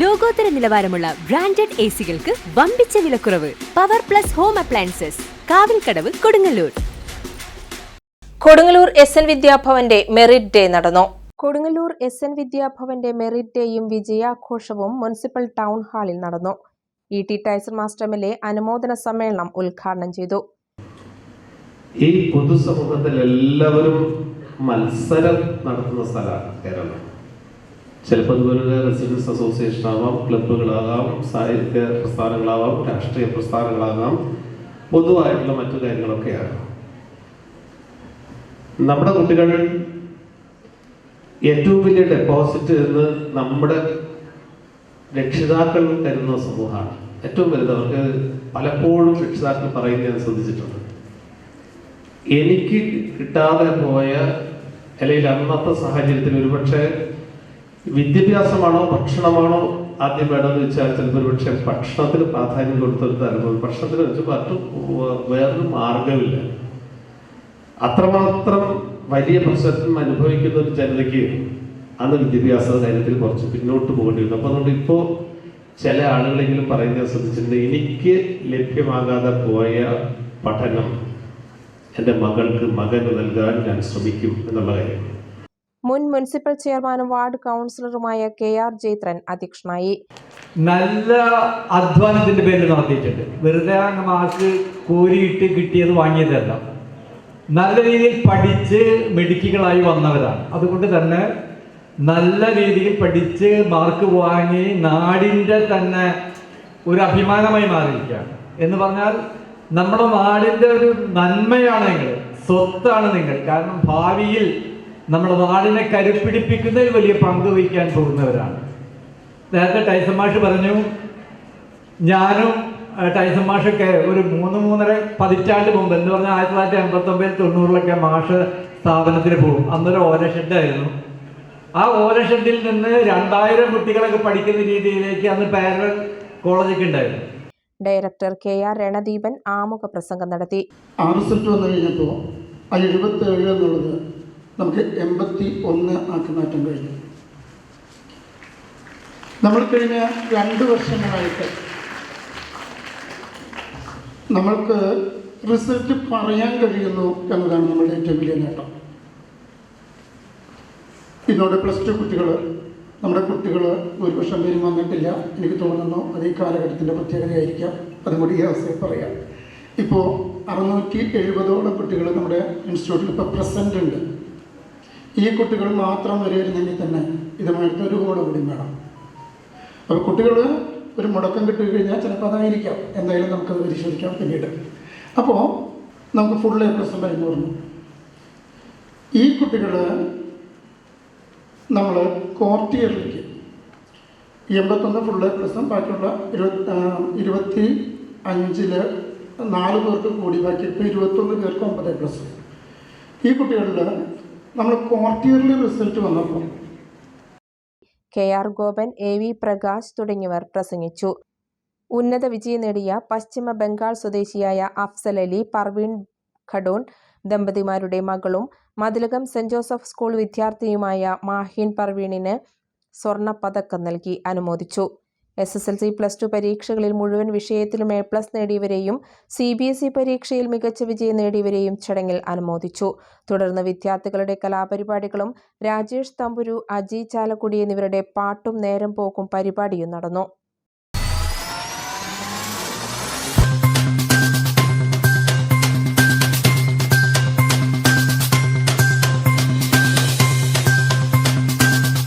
ലോകോത്തര നിലവാരമുള്ള branded A സികൾക്ക് വമ്പിച്ച വിലക്കുറവ്. Power plus home appliances Kavilkadavu Kodungallur. Kodungallur S N വിദ്യാഭവന്റെ merit day നടന്നു. കൊടുങ്ങല്ലൂർ എസ് എൻ വിദ്യാഭവന്റെ മെറിറ്റ് ഡേയും വിജയാഘോഷവും മുനിസിപ്പൽ ടൗൺ ഹാളിൽ നടന്നു. E T Taiser master M L A അനുമോദന സമ്മേളനം ഉദ്ഘാടനം ചെയ്തു. ഈ പൊതുസമൂഹത്തിൽ എല്ലാവരും മത്സരം നടത്തുന്ന സ്ഥലമാണ് കേരളം. ചിലപ്പോൾ അതുപോലെ റെസിഡൻസ് അസോസിയേഷൻ ആവാം ക്ലബ്ബുകളാകാം സാഹിത്യ പ്രസ്ഥാനങ്ങളാവാം രാഷ്ട്രീയ പ്രസ്ഥാനങ്ങളാകാം പൊതുവായിട്ടുള്ള മറ്റു കാര്യങ്ങളൊക്കെയാണ്. നമ്മുടെ കുട്ടികൾ ഏറ്റവും വലിയ ഡെപ്പോസിറ്റ് എന്ന് നമ്മുടെ രക്ഷിതാക്കൾ തരുന്ന സമൂഹമാണ്. ഏറ്റവും വലുത് അവർക്ക് പലപ്പോഴും രക്ഷിതാക്കൾ പറയുന്നത് ഞാൻ ശ്രദ്ധിച്ചിട്ടുണ്ട്. എനിക്ക് കിട്ടാതെ പോയ അല്ലെങ്കിൽ അന്നത്തെ സാഹചര്യത്തിൽ ഒരുപക്ഷെ വിദ്യാഭ്യാസമാണോ ഭക്ഷണമാണോ ആദ്യം വേണമെന്ന് വെച്ചാൽ ചിലപ്പോൾ ഒരുപക്ഷെ ഭക്ഷണത്തിന് പ്രാധാന്യം കൊടുത്തൊരു അനുഭവം. ഭക്ഷണത്തിന് വെച്ച് മറ്റു വേറൊരു മാർഗമില്ല അത്രമാത്രം വലിയ പ്രശ്നം അനുഭവിക്കുന്ന ഒരു ജനതയ്ക്ക് അന്ന് വിദ്യാഭ്യാസ കാര്യത്തിൽ കുറച്ച് പിന്നോട്ട് പോകേണ്ടി വന്നു അപ്പൊ അതുകൊണ്ട് ഇപ്പോ ചില ആളുകളെങ്കിലും പറയുന്നത് ശ്രദ്ധിച്ചിട്ടുണ്ട്. എനിക്ക് ലഭ്യമാകാതെ പോയ പഠനം എന്റെ മകൾക്ക് മകന് നൽകാൻ ഞാൻ ശ്രമിക്കും എന്നുള്ള കാര്യം മുൻ മുനിസിപ്പൽ ചെയർമാനും വാർഡ് കൗൺസിലറുമായ കെ ആർ ജയത്രൻ അധ്യക്ഷനായി. നല്ല അധ്വാനത്തിന്റെ പേരിൽ നടത്തിയിട്ടുണ്ട്. വെറുതെ അങ്ങ് മാർക്ക് കോരിയിട്ട് കിട്ടിയത് വാങ്ങിയതല്ല. നല്ല രീതിയിൽ പഠിച്ച് മെഡിക്കുകളായി വന്നവരാണ്. അതുകൊണ്ട് തന്നെ നല്ല രീതിയിൽ പഠിച്ച് മാർക്ക് വാങ്ങി നാടിന്റെ തന്നെ ഒരു അഭിമാനമായി മാറിയിരിക്കുകയാണ്. എന്ന് പറഞ്ഞാൽ നമ്മുടെ നാടിന്റെ ഒരു നന്മയാണ് നിങ്ങൾ സ്വത്താണ് നിങ്ങൾ. കാരണം ഭാവിയിൽ നമ്മുടെ നാടിനെ കരുപ്പിടിപ്പിക്കുന്നതിൽ വലിയ പങ്ക് വഹിക്കാൻ പോകുന്നവരാണ്. നേരത്തെ ടൈസൺ മാഷ് പറഞ്ഞു ഞാനും ടൈസൺ മാഷൊക്കെ ഒരു മൂന്ന് മൂന്നര പതിറ്റാണ്ട് മുമ്പ് എന്ന് പറഞ്ഞാൽ ആയിരത്തി തൊള്ളായിരത്തി എൺപത്തൊമ്പതിൽ തൊണ്ണൂറിലൊക്കെ മാഷ് സ്ഥാപനത്തിന് പോകും. അന്നൊരു ഓല ഷെഡായിരുന്നു ആ ഓല ഷെഡിൽ നിന്ന് രണ്ടായിരം കുട്ടികളൊക്കെ പഠിക്കുന്ന രീതിയിലേക്ക് അന്ന് പാരലൽ കോളേജൊക്കെ ഉണ്ടായിരുന്നു. ഡയറക്ടർ കെ ആർ രണദീപൻ ആമുഖ പ്രസംഗം നടത്തി. ആ റിസൾട്ട് വന്നു കഴിഞ്ഞപ്പോൾ ആ എഴുപത്തേഴ് എന്നുള്ളത് നമുക്ക് എൺപത്തി ഒന്ന് ആക്കി മാറ്റാൻ കഴിഞ്ഞു. നമ്മൾ കഴിഞ്ഞ രണ്ട് വർഷങ്ങളായിട്ട് നമ്മൾക്ക് റിസൾട്ട് പറയാൻ കഴിയുന്നു എന്നതാണ് നമ്മുടെ ഏറ്റവും വലിയ നേട്ടം. ഇന്നോട് പ്ലസ് ടു കുട്ടികൾ നമ്മുടെ കുട്ടികൾ ഭൂരിപക്ഷം പേരും വന്നിട്ടില്ല. എനിക്ക് തോന്നുന്നു അത് ഈ കാലഘട്ടത്തിന്റെ പ്രത്യേകതയായിരിക്കാം. അതും കൂടി ഈ അവസ്ഥയിൽ പറയാം. ഇപ്പോൾ അറുന്നൂറ്റി എഴുപതോളം കുട്ടികൾ നമ്മുടെ ഇൻസ്റ്റിറ്റ്യൂട്ടിൽ ഇപ്പോൾ പ്രസന്റ് ഉണ്ട്. ഈ കുട്ടികൾ മാത്രം വരുമായിരുന്നെങ്കിൽ തന്നെ ഇതുമായിട്ട് ഒരു കോട് കൂടി വേണം. അപ്പോൾ കുട്ടികൾ ഒരു മുടക്കം കിട്ടി കഴിഞ്ഞാൽ ചിലപ്പോൾ അതായിരിക്കാം. എന്തായാലും നമുക്കത് പരിശോധിക്കാം പിന്നീട്. അപ്പോൾ നമുക്ക് ഫുൾ എ പ്ലസ് ഉണ്ടായിരുന്നു പറഞ്ഞു. ഈ കുട്ടികൾ നമ്മൾ കോർട്ട് ഇയറിലേക്ക് എൺപത്തൊന്ന് ഫുൾ എ പ്ലസും ബാക്കിയുള്ള ഇരുപത്തി ഇരുപത്തി അഞ്ചിൽ നാല് പേർക്ക് കൂടി ബാക്കി ഇപ്പോൾ ഇരുപത്തൊന്ന് പേർക്ക് ഒമ്പത് എ പ്ലസ് ഈ കുട്ടികളിൽ നമ്മൾ ക്വാർട്ടേർലി റിസൾട്ട് വന്നപ്പോൾ K R Gopan A V Prakash തുടങ്ങിയവർ പ്രസംഗിച്ചു. ഉന്നത വിജയം നേടിയ പശ്ചിമ ബംഗാൾ സ്വദേശിയായ അഫ്സൽ അലി പർവീൺ ഖഡോൺ ദമ്പതിമാരുടെ മകളും മതിലകം സെന്റ് ജോസഫ് സ്കൂൾ വിദ്യാർത്ഥിയുമായ മാഹിൻ പർവീണിന് സ്വർണ പതക്കം നൽകി അനുമോദിച്ചു. S S L C plus two പരീക്ഷകളിൽ മുഴുവൻ വിഷയത്തിലും എ പ്ലസ് നേടിയവരെയും സി ബി എസ് ഇ പരീക്ഷയിൽ മികച്ച വിജയം നേടിയവരെയും ചടങ്ങിൽ അനുമോദിച്ചു. തുടർന്ന് വിദ്യാർത്ഥികളുടെ കലാപരിപാടികളും രാജേഷ് തമ്പുരു അജി ചാലക്കുടി എന്നിവരുടെ പാട്ടും നേരം പോക്കും പരിപാടിയും നടന്നു.